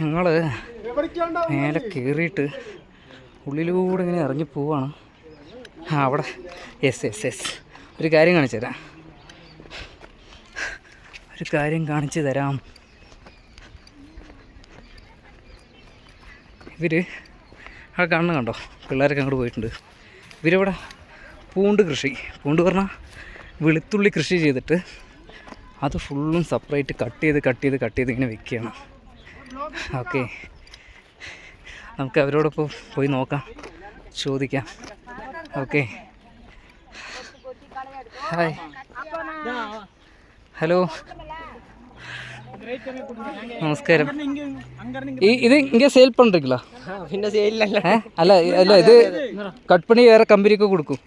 ഞങ്ങൾ മേലെ കയറിയിട്ട് ഉള്ളിലൂടെ ഇങ്ങനെ ഇറങ്ങി പോവാണ്. ആ അവിടെ. യെസ് യെസ് യെസ് ഒരു കാര്യം കാണിച്ചു തരാം. ഒരു കാര്യം കാണിച്ചു തരാം. ഇവർ ആ കാണുന്ന കണ്ടോ? പിള്ളേരൊക്കെ അങ്ങോട്ട് പോയിട്ടുണ്ട്. ഇവരിവിടെ? പൂണ്ട് കൃഷി. പൂണ്ട് പറഞ്ഞാൽ വെളുത്തുള്ളി കൃഷി ചെയ്തിട്ട് അത് ഫുള്ളും സെപ്പറേറ്റ് കട്ട് ചെയ്ത് കട്ട് ചെയ്ത് കട്ട് ചെയ്ത് ഇങ്ങനെ വെക്കുകയാണ്. ഓക്കെ നമുക്ക് അവരോടൊപ്പം പോയി നോക്കാം ചോദിക്കാം. ഓക്കെ ഹായ് ഹലോ നമസ്കാരം. ഇത് ഇങ്ങനെ സെയിൽ പണ്ടിരിക്കലോ പിന്നെ സെയിൽ അല്ല. അല്ല ഇത് കട്ട് പണി വേറെ കമ്പനിക്ക് കൊടുക്കും.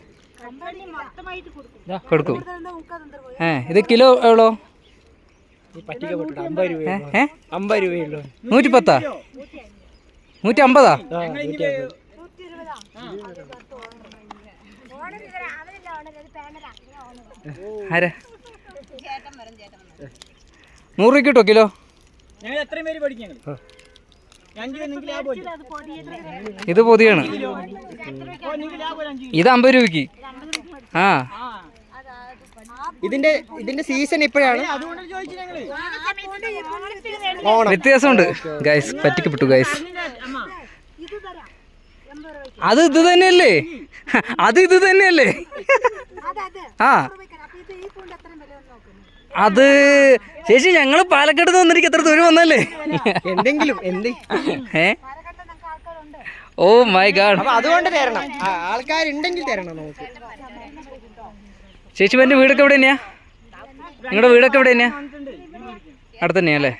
കൊടുക്കും. ഏ ഇത് കിലോ എവളോ നൂറ്റി പത്താ നൂറ്റി അമ്പതാ. ആരാ? നൂറ് രൂപ കിട്ടോ കിലോ? ഇത് പൊതിയാണ്. ഇത് അമ്പത് രൂപയ്ക്ക്. ആ. ആ. ഇതിന്റെ ഇതിന്റെ സീസൺ ഇപ്പോഴാണ്. വ്യത്യാസമുണ്ട്. ഗൈസ് പറ്റിക്കപ്പെട്ടു ഗൈസ് അത് ഇത് തന്നെയല്ലേ? അത് ഇത് തന്നെയല്ലേ? ആ. അത് ചേച്ചി ഞങ്ങൾ പാലക്കാട് നിന്ന് വന്നിരിക്കും എത്ര ദൂരം വന്നല്ലേ? എന്തെങ്കിലും എന്ത് ഏ? ഓ മൈ ഗാഡ് അതുകൊണ്ട് തരണം. ആ, ആൾക്കാരുണ്ടെങ്കിൽ തരണം നമുക്ക്. ചേച്ചി എന്റെ വീടൊക്കെ എവിടെ തന്നെയാ? നിങ്ങളുടെ വീടൊക്കെ എവിടെ തന്നെയാ? അവിടെ തന്നെയാ അല്ലേ?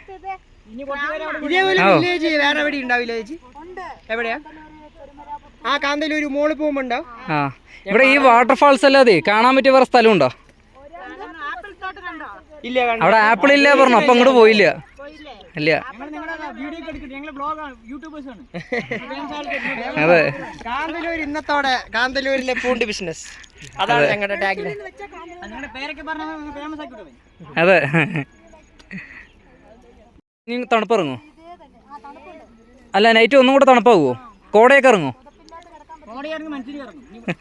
ഇനി അവിടെ ഇതേപോലെ ഓ. വില്ലേജ് വേറെ എവിടെ ഉണ്ടാവില്ല ചേച്ചി? എവിടെയാ? ആ കാന്തല്ലൂര് മോൾ പോകുമ്പോ ആ. ഇവിടെ ഈ വാട്ടർഫാൾസ് അല്ലാതെ കാണാൻ പറ്റിയ വേറെ സ്ഥലം ഉണ്ടോ അവിടെ ആപ്പിൾ ഇല്ല പറഞ്ഞു അപ്പൊ അങ്ങോട്ട് പോയില്ല. ഇല്ല. അതെ. കാന്തലൂർ ഇന്നത്തോടെ കാന്തലൂരിലെ പൂണ്ട് ബിസിനസ് അതാണ് ഞങ്ങളുടെ ടാഗ് നിങ്ങളുടെ പേരൊക്കെ പറഞ്ഞാൽ ഫേമസ് ആക്കി അതെ. നീ തണുപ്പിറങ്ങോ അല്ല നൈറ്റ് ഒന്നും കൂടെ തണുപ്പാകുമോ കോടയൊക്കെ ഇറങ്ങോ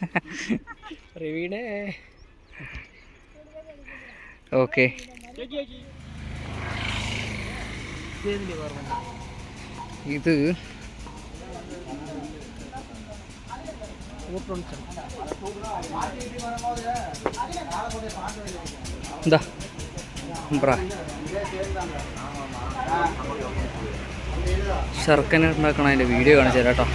ഓക്കെ. ഇത് ശർക്കന ഉണ്ടാക്കണ അതിന്റെ വീഡിയോ കാണിച്ചു തരാം കേട്ടോ.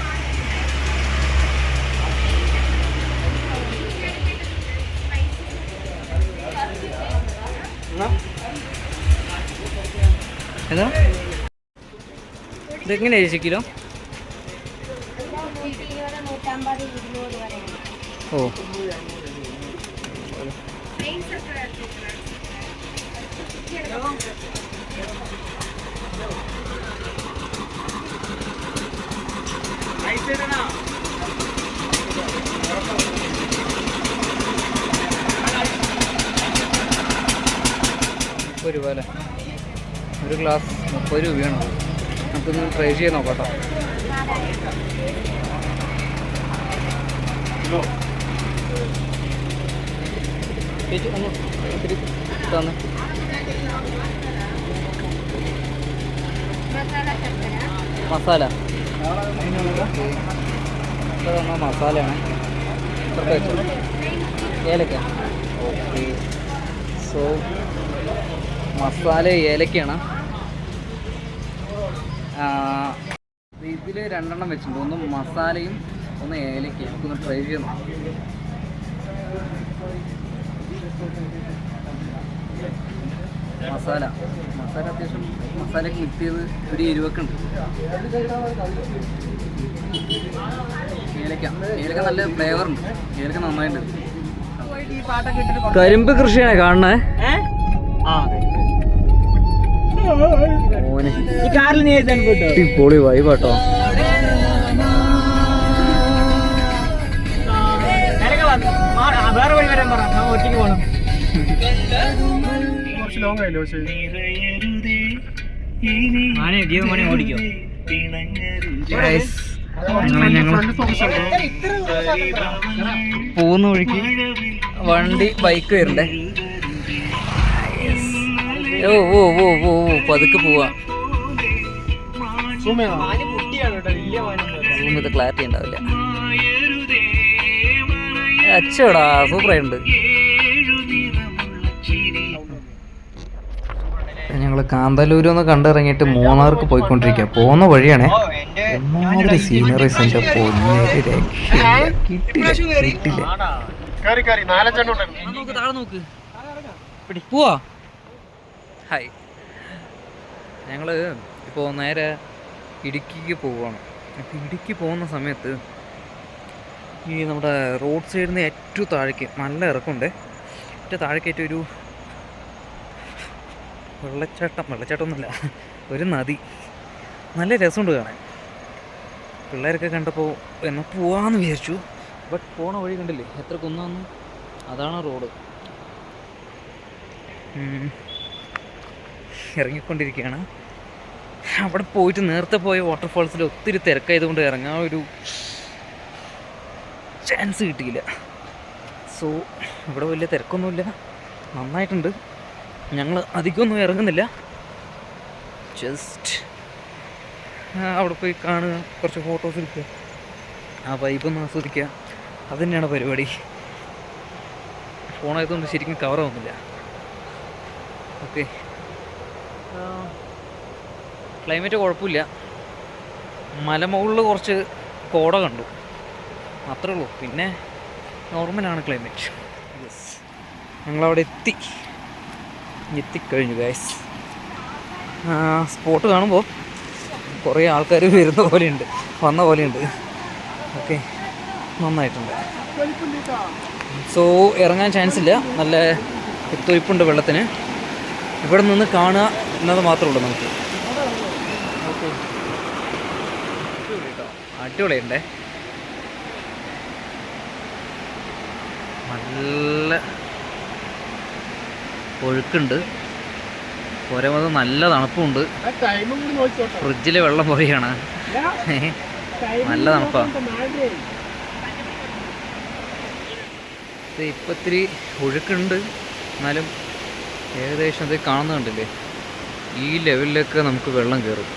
എന്താ ഇതെങ്ങനെയാ ചേച്ചി ഓ. മുപ്പത് രൂപ അല്ലേ ഒരു ഗ്ലാസ് മുപ്പത് രൂപയാണ്. നമുക്കൊന്ന് ട്രൈ ചെയ്ത് നോക്കാം കേട്ടോ ഒന്ന് മസാല. മസാലയാണ്. ഏലക്ക. ഓക്കെ. സോ മസാല ഏലക്കയാണ്. ഇതിൽ രണ്ടെണ്ണം വെച്ചിട്ടുണ്ട്. ഒന്ന് മസാലയും ഒന്ന് ഏലയ്ക്ക് നമുക്കൊന്ന് ട്രൈ ചെയ്യണം. മസാല. മസാല അത്യാവശ്യം മസാലയൊക്കെ മിക്സ് ചെയ്ത് ഒരു എരിവൊക്കെ ഉണ്ട് ഏലക്ക. ഏലക്ക നല്ല ഫ്ലേവർ ഉണ്ട്. ഏലക്ക നന്നായിട്ടുണ്ട്. കരിമ്പ് കൃഷിയാണ് കാണുന്നത് ആ മോനെ. ഈ കാറിൽ നീ എഴുതാൻ പോട്ടോ വൈബ് വൈബാട്ടോ വേറെ വഴി വരാൻ പറ ഞാൻ ഒറ്റയ്ക്ക് പോകണം കുറച്ച് ലോങ് ആയില്ലേ പക്ഷേ. ഓടിക്കോ. പോകുന്ന വഴിക്ക് വണ്ടി ബൈക്ക് വരണ്ടേ? ഓ ഓ ഓ ഓ ഓ പതുക്കെ പോവാ. റൂമിൽ ക്ലാരിറ്റി മാന് അച്ചോടാ സൂപ്പറായിട്ടുണ്ട്. ഞങ്ങൾ കാന്തല്ലൂര് ഒന്ന് കണ്ടിറങ്ങിയിട്ട് മൂന്നാർക്ക് പോയിക്കൊണ്ടിരിക്കുക പോകുന്ന വഴിയാണേ. ഒന്നാമതൊരു സീനറീസ് എന്റെ പൊന്നേരി രക്ഷയില്ല. കിട്ടില്ല കിട്ടില്ല. കയറി കയറി നാലഞ്ചെണ്ണം ഉണ്ടായിരുന്നു നോക്ക് താഴെ നോക്ക്. പോവാ. ഹായ്. ഞങ്ങൾ ഇപ്പോൾ നേരെ ഇടുക്കിക്ക് പോവാണ്. അപ്പോൾ ഇടുക്കി പോകുന്ന സമയത്ത് ഈ നമ്മുടെ റോഡ് സൈഡിൽ നിന്ന് ഏറ്റവും താഴേക്ക് നല്ല ഇറക്കമുണ്ട്. ഏറ്റവും താഴേക്കേറ്റൊരു ഒരു വെള്ളച്ചാട്ടം ഒന്നുമില്ല ഒരു നദി. നല്ല രസമുണ്ട് കാണാൻ. പിള്ളേരൊക്കെ കണ്ടപ്പോൾ എന്നാൽ പോവാന്ന് വിചാരിച്ചു. ബട്ട് പോണ വഴി കണ്ടില്ലേ? എത്ര കുന്നാന്ന്? അതാണ് റോഡ്. ഇറങ്ങിക്കൊണ്ടിരിക്കുകയാണ്. അവിടെ പോയിട്ട് നേരത്തെ പോയ വാട്ടർഫോൾസിൽ ഒത്തിരി തിരക്കായതുകൊണ്ട് ഇറങ്ങാൻ ഒരു ചാൻസ് കിട്ടിയില്ല. സോ ഇവിടെ വലിയ തിരക്കൊന്നുമില്ല. നന്നായിട്ടുണ്ട്. ഞങ്ങൾ അധികമൊന്നും ഇറങ്ങുന്നില്ല. ജസ്റ്റ് അവിടെ പോയി കാണുക. കുറച്ച് ഫോട്ടോസ് എടുക്കുക. ആ വൈബൊന്ന് ആസ്വദിക്കുക. അത് തന്നെയാണ് പരിപാടി. ഫോണായതുകൊണ്ട് ശരിക്കും കവറാവുന്നില്ല ഓക്കെ ക്ലൈമറ്റ് കുഴപ്പമില്ല. മലമുകളിൽ കുറച്ച് കോട കണ്ടു. അത്രേ ഉള്ളൂ. പിന്നെ നോർമലാണ് ക്ലൈമറ്റ് യെസ് ഞങ്ങളവിടെ എത്തി. എത്തിക്കഴിഞ്ഞു ഗൈസ് സ്പോട്ട് കാണുമ്പോൾ കുറേ ആൾക്കാർ വരുന്ന പോലെയുണ്ട്. വന്ന പോലെയുണ്ട്. ഓക്കെ. നന്നായിട്ടുണ്ട്. സോ ഇറങ്ങാൻ ചാൻസ് ഇല്ല. നല്ല കുത്തൊഴുപ്പുണ്ട് വെള്ളത്തിന്. ഇവിടെ നിന്ന് കാണുക എന്നത് മാത്രമേ ഉള്ളൂ നമുക്ക്. അടിപൊളിയുണ്ടേ നല്ല ഒഴുക്കുണ്ട്. പോരെ നല്ല തണുപ്പുണ്ട്. ഫ്രിഡ്ജിലെ വെള്ളം പോലെയാണ് നല്ല തണുപ്പാ. ഇപ്പൊ ഇപ്പം ഇത്തിരി ഒഴുക്കുണ്ട്. എന്നാലും ഏകദേശം അത് കാണുന്നുണ്ടല്ലേ ഈ ലെവലിലൊക്കെ നമുക്ക് വെള്ളം കയറും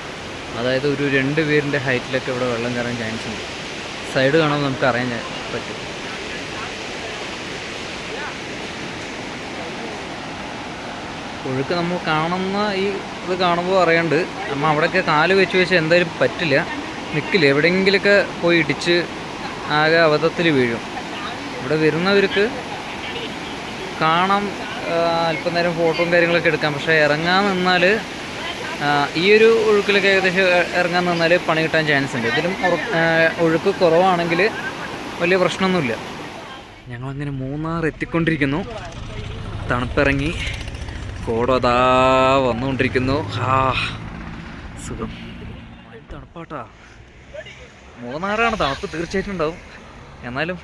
അതായത് ഒരു രണ്ട് പേരിന്റെ ഹൈറ്റിലൊക്കെ ഇവിടെ വെള്ളം കയറാൻ ചാൻസ് ഉണ്ട്. സൈഡ് കാണുമ്പോൾ നമുക്ക് അറിയാൻ പറ്റും. ഒഴുക്ക് നമ്മൾ കാണുന്ന ഈ ഇത് കാണുമ്പോൾ അറിയണ്ട് നമ്മൾ അവിടെയൊക്കെ കാൽ വെച്ച് വെച്ച് എന്തായാലും പറ്റില്ല. നിൽക്കില്ല എവിടെയെങ്കിലുമൊക്കെ പോയി ഇടിച്ച് ആകെ അബദ്ധത്തിൽ വീഴും. ഇവിടെ വരുന്നവർക്ക് കാണാം അല്പം നേരം ഫോട്ടോയും കാര്യങ്ങളൊക്കെ എടുക്കാം. പക്ഷേ ഇറങ്ങാൻ നിന്നാൽ ഈ ഒരു ഒഴുക്കിലൊക്കെ ഏകദേശം ഇറങ്ങാൻ നിന്നാൽ പണി കിട്ടാൻ ചാൻസ് ഉണ്ട്. ഇതിലും ഒഴുക്ക് കുറവാണെങ്കിൽ വലിയ പ്രശ്നമൊന്നുമില്ല. ഞങ്ങളങ്ങനെ മൂന്നാർ എത്തിക്കൊണ്ടിരിക്കുന്നു. തണുപ്പിറങ്ങി. കോടതാ വന്നുകൊണ്ടിരിക്കുന്നു. ആ സുഖം. തണുപ്പാട്ടാ. മൂന്നാറാണ് തണുപ്പ് തീർച്ചയായിട്ടും ഉണ്ടാവും എന്നാലും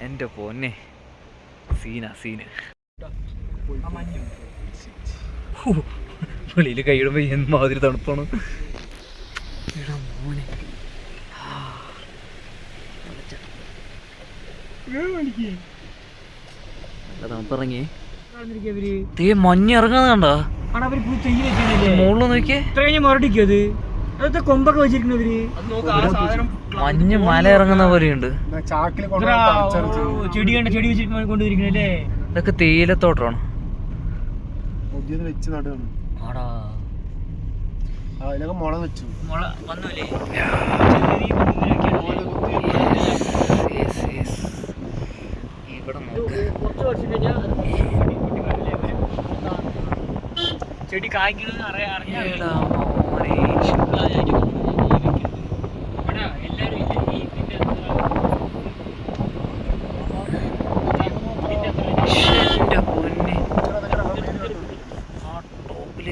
എന്റെ പൊന്നെ സീന സീന്. വെളിയിൽ കൈയിടുമ്പോൾ എന്മാതിരി തണുപ്പാണ്. മോനെ. ആ. തീ മഞ്ഞ് ഇറങ്ങുന്നത് കണ്ടോ? മുകളിൽ നോക്കിയേ. മുരടിക്കും അത് അതൊക്കെ കൊമ്പൊക്കെ വെച്ചിരിക്കുന്നു മഞ്ഞ് മല ഇറങ്ങുന്ന പോലെയുണ്ട്. ചെടി കണ്ട ചെടി വെച്ചിട്ട് കൊണ്ടുവരിക്കണല്ലേ ഇതൊക്കെ തേയിലത്തോട്ടമാണ് മുള വെച്ചു. മുള yes. ഇവിടെ നോക്ക്. കുറച്ച് വർഷം കഴിഞ്ഞാൽ ചെടി. എന്റെ പൊന്നെ ആ ടോപ്പിൽ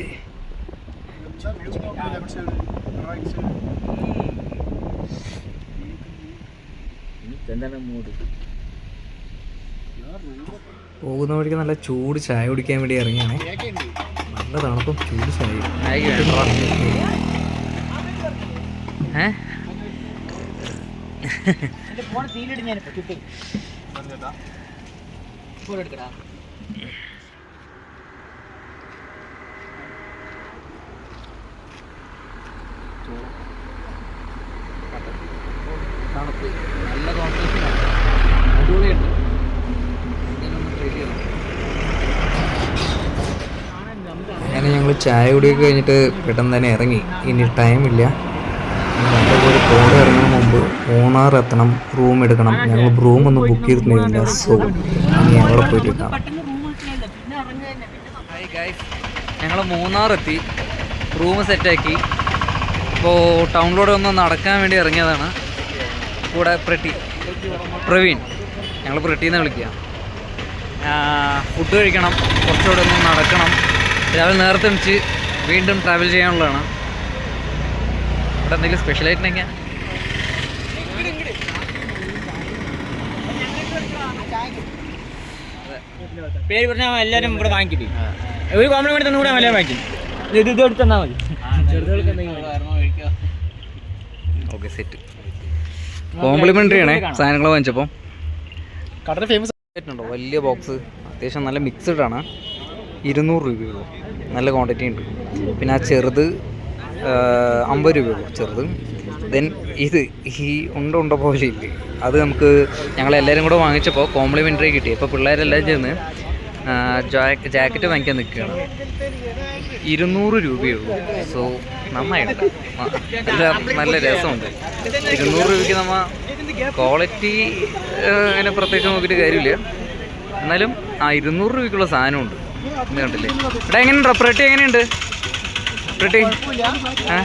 പോകുന്ന വഴിക്ക് നല്ല ചൂട് ചായ കുടിക്കാൻ വേണ്ടി ഇറങ്ങിയാണേ. നല്ല തണുപ്പും ചൂട് സമയം ഏ എന്റെ ഫോൺ തീയിലിട്ട് ഞാൻ കിട്ടി ഫോൺ എടുക്കടാ തണുപ്പ് നല്ല കോമ്പിനേഷൻ അടിപൊളിയുണ്ട് എന്തായാലും ട്രൈ ചെയ്യണം അങ്ങനെ ഞങ്ങൾ ചായ കുടിയൊക്കെ കഴിഞ്ഞിട്ട് പെട്ടെന്ന് തന്നെ ഇറങ്ങി. ഇനി ടൈമില്ല നല്ലപോലെ കോട ഇറങ്ങുന്ന മുമ്പ് മൂന്നാർ എത്തണം റൂം എടുക്കണം. ഞങ്ങൾ റൂം ഒന്ന് ബുക്ക് ചെയ്തിട്ടുണ്ടായിരുന്നില്ല സോ ഇനി അവിടെ പോയിട്ട് കാണാം. ഞങ്ങൾ മൂന്നാർ എത്തി. റൂം സെറ്റാക്കി ഇപ്പോൾ ടൗണിലൂടെ ഒന്ന് നടക്കാൻ വേണ്ടി ഇറങ്ങിയതാണ്. കൂടെ പ്രട്ടി പ്രവീൺ. ഞങ്ങൾ പ്രട്ടീന്ന് വിളിക്കുക ഫുഡ് കഴിക്കണം. കുറച്ചുകൂടെ ഒന്ന് നടക്കണം. രാവിലെ നേരത്തെ വിളിച്ച് വീണ്ടും ട്രാവൽ ചെയ്യാനുള്ളതാണ്. ഇവിടെ എന്തെങ്കിലും സ്പെഷ്യലായിട്ടുണ്ടെങ്കിൽ പേര് പറഞ്ഞാൽ എല്ലാവരും ഇവിടെ വാങ്ങിക്കിട്ടി. ഒരു കോംപ്ലിമെന്റ് തന്നെ കൂടെ എല്ലാവരും വാങ്ങിക്കും ഇത് ഇത് എടുത്ത് തന്നാൽ മതി. Okay set. കോംപ്ലിമെന്ററി ആണേ സാധനങ്ങൾ വാങ്ങിച്ചപ്പോൾ. കടൽ ഫേമസ് ആയിട്ടുണ്ടോ വലിയ ബോക്സ് അത്യാവശ്യം നല്ല മിക്സഡ് ആണ്. ഇരുന്നൂറ് രൂപയുള്ളൂ. നല്ല ക്വാണ്ടിറ്റി ഉണ്ട്. പിന്നെ ആ ചെറുത് അമ്പത് രൂപയുള്ളൂ ചെറുത്. ദെൻ ഇത് ഈ ഉണ്ട ഉണ്ട പോലെ ഇല്ല? അത് നമുക്ക് ഞങ്ങൾ എല്ലാവരും കൂടെ വാങ്ങിച്ചപ്പോൾ കോംപ്ലിമെന്ററി കിട്ടി. അപ്പോൾ പിള്ളേരെല്ലാം ചേർന്ന് ജാക്കറ്റ് വാങ്ങിക്കാൻ നിൽക്കുകയാണ് ഇരുന്നൂറ് രൂപയുള്ളൂ സോ നന്നായിട്ടുണ്ട്. ആ, നല്ല നല്ല രസമുണ്ട്. ഇരുന്നൂറ് രൂപയ്ക്ക് നമ്മൾ ക്വാളിറ്റി അങ്ങനെ പ്രത്യേകിച്ച് നോക്കിയിട്ട് കാര്യമില്ല. എന്നാലും ആ ഇരുന്നൂറ് രൂപയ്ക്കുള്ള സാധനമുണ്ട്. കണ്ടില്ലേ? ഇവിടെ എങ്ങനെയുണ്ടോ? പ്രട്ടി എങ്ങനെയുണ്ട്? പ്രട്ടി ആ?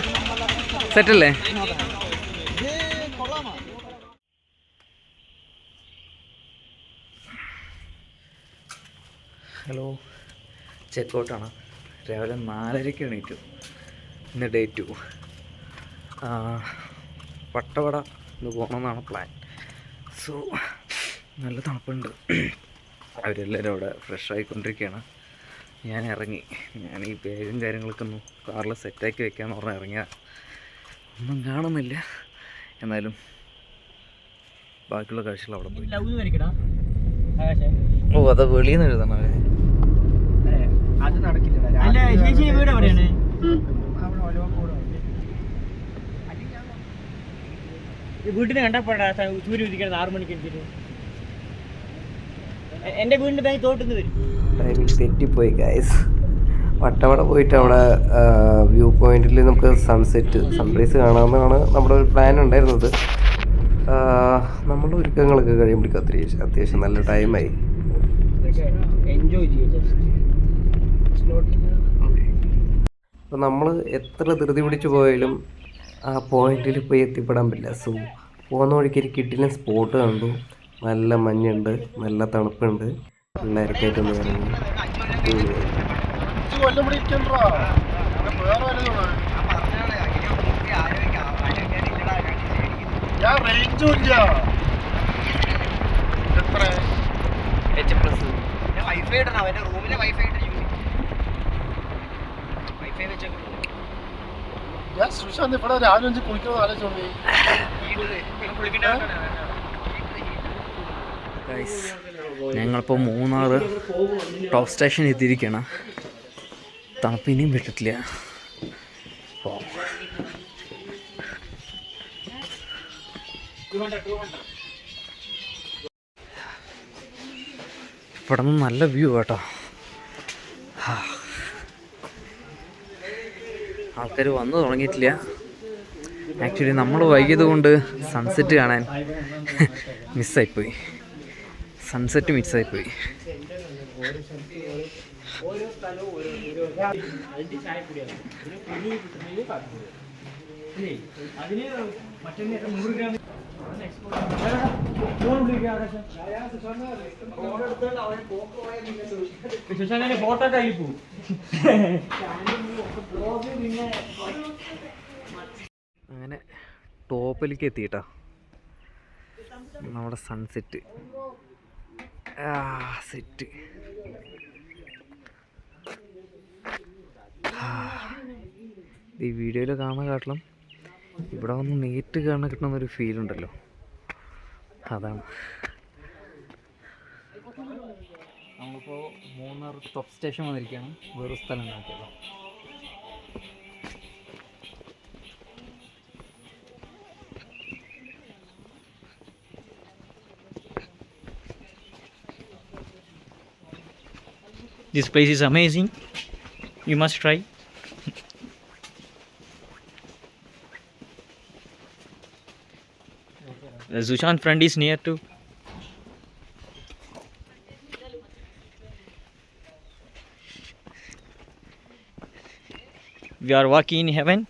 സെറ്റല്ലേ? ഹലോ. ചെക്ക് ഔട്ടാണ് രാവിലെ നാലരയ്ക്ക് എണീറ്റു. ഇന്ന് ഡേ ടു പട്ടവട ഒന്ന് പോകണമെന്നാണ് പ്ലാൻ സോ നല്ല തണുപ്പുണ്ട്. അവരെല്ലാവരും അവിടെ ഫ്രഷ് ആയിക്കൊണ്ടിരിക്കുകയാണ്. ഞാൻ ഇറങ്ങി ഞാൻ ഈ ബാഗും കാര്യങ്ങളൊക്കെ ഒന്ന് കാറിൽ സെറ്റാക്കി വെക്കാമെന്ന് പറഞ്ഞ് ഇറങ്ങിയ ഒന്നും കാണുന്നില്ല. എന്നാലും ബാക്കിയുള്ള കാഴ്ചകൾ അവിടെ പോയി. ഓ അത് വെളിയിൽ നിന്ന് എഴുതണം അവർ. അത് നടക്കില്ല. വീട്ടിൽ കണ്ടപ്പോഴാ സൂര്യ ഉദിക്കണത് ആറു മണിക്ക് എത്തിയിട്ട് എ- എന്റെ വീടിന്റെ ബാങ്ക് തോട്ടുന്ന് വരും. ടൈമിംഗ് തെറ്റിപ്പോയി ഗൈസ് വട്ടവട പോയിട്ട് അവിടെ വ്യൂ പോയിന്റിൽ നമുക്ക് സൺസെറ്റ് സൺറൈസ് കാണാമെന്നാണ് നമ്മുടെ ഒരു പ്ലാൻ ഉണ്ടായിരുന്നത്. നമ്മൾ നമ്മുടെ ഒരുക്കങ്ങളൊക്കെ കഴിയുമ്പോഴേക്കും അത്യാവശ്യം അത്യാവശ്യം നല്ല ടൈമായി എൻജോയ് അപ്പോൾ നമ്മൾ എത്ര ധൃതി പിടിച്ച് പോയാലും ആ പോയിന്റിൽ പോയി എത്തിപ്പെടാൻ പറ്റില്ല. സോ പോകുന്ന വഴിക്ക് ഒരു കിട്ടിലും സ്പോട്ട് കണ്ടു. നല്ല മഞ്ഞുണ്ട് നല്ല തണുപ്പുണ്ട്. ഒന്ന് ഇറങ്ങി ഞാൻ റേഞ്ചും ഇല്ല എത്ര വൈഫൈ ഇടണം അവന്റെ റൂമിലെ വൈഫൈ ഇട്ട് യൂസ് വൈഫൈ വെച്ചേക്കും ഞാൻ സുശാന്ത് ഇവിടെ രാവിലെ അഞ്ച് കുളിക്കുന്നത് ആലോചിച്ചോണ്ടേ ഗൈസ് ഞങ്ങളിപ്പോൾ മൂന്നാറ് ടോപ്പ് സ്റ്റേഷൻ എത്തിയിരിക്കുകയാണ് തണുപ്പ് ഇനിയും ഓ. ഇവിടെ നിന്ന് നല്ല വ്യൂ കേട്ടോ ആൾക്കാർ വന്നു തുടങ്ങിയിട്ടില്ല. ആക്ച്വലി നമ്മൾ വൈകിയത് കൊണ്ട് സൺസെറ്റ് കാണാൻ മിസ്സായിപ്പോയി സൺസെറ്റ് മിക്സ് ഫോൺ സുശാന്തിന്റെ ഫോട്ടോ കയ്യിൽ ആയി പോകും അങ്ങനെ ടോപ്പിലേക്ക് എത്തിയിട്ടാ. നമ്മുടെ സൺസെറ്റ് സെറ്റ്. ഈ വീഡിയോയിൽ കാണുന്ന കാട്ടിലും ഇവിടെ വന്ന് നേരിട്ട് കാണാൻ ഒരു ഫീൽ ഉണ്ടല്ലോ. അതാണ്. നമ്മളിപ്പോൾ മൂന്നാർ ടോപ്പ് സ്റ്റേഷൻ വന്നിരിക്കുകയാണ്. വേറൊരു സ്ഥലം ഉണ്ടാക്കിയല്ലോ This place is amazing. You must try. The Zushan friend is near too. We are walking in heaven.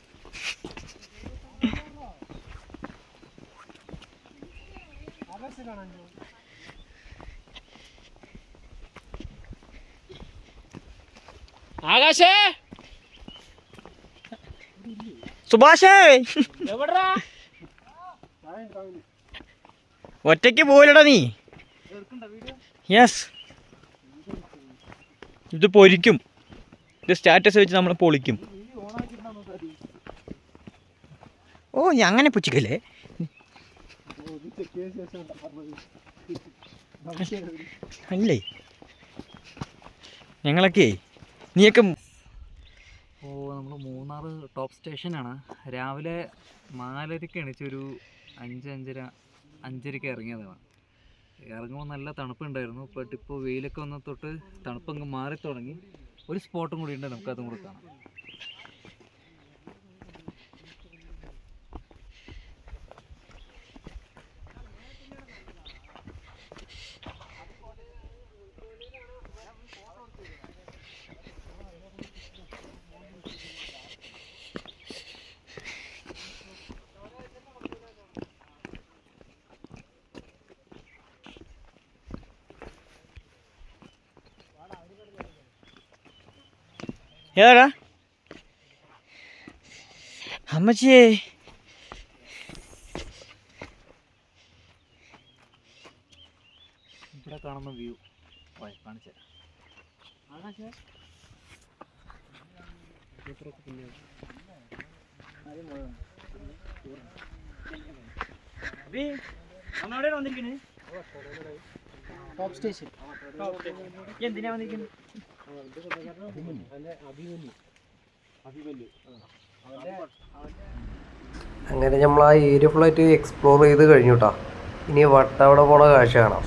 സുഭാഷേ. ഒറ്റയ്ക്ക് പോയില്ലടാ നീ. യെസ് ഇത് പൊരിക്കും. ഇത് സ്റ്റാറ്റസ് വെച്ച് നമ്മൾ പൊളിക്കും. ഓ ഞാൻ അങ്ങനെ പുച്ചിക്കല്ലേ അല്ലേ? ഞങ്ങളൊക്കെ നീയൊക്കെ ഓ നമ്മൾ മൂന്നാർ ടോപ്പ് സ്റ്റേഷനാണ് രാവിലെ നാലരയ്ക്ക് എണീച്ചൊരു അഞ്ച് അഞ്ചര അഞ്ചരയ്ക്ക് ഇറങ്ങിയതാണ്. ഇറങ്ങുമ്പോൾ നല്ല തണുപ്പുണ്ടായിരുന്നു. ബട്ട് ഇപ്പോൾ വെയിലൊക്കെ വന്ന തൊട്ട് തണുപ്പങ്ങ് മാറി തുടങ്ങി ഒരു സ്പോട്ടും കൂടി ഉണ്ട് നമുക്കതും കൂടെ കാണാം. ഏതാടാ? അമ്മച്ചിയേ. ഇവിടെ കാണുന്ന വ്യൂ. കാണിച്ചു നമ്മളെവിടെ വന്നിരിക്കുന്നത് ടോപ്പ് സ്റ്റേഷൻ എന്തിനാ വന്നിരിക്കുന്നത് അങ്ങനെ നമ്മൾ ആ ഏരിയ ഫുള്ളായിട്ട് എക്സ്പ്ലോർ ചെയ്ത് കഴിഞ്ഞു കേട്ടോ ഇനി വട്ടവട പോണ കാഴ്ച കാണാം.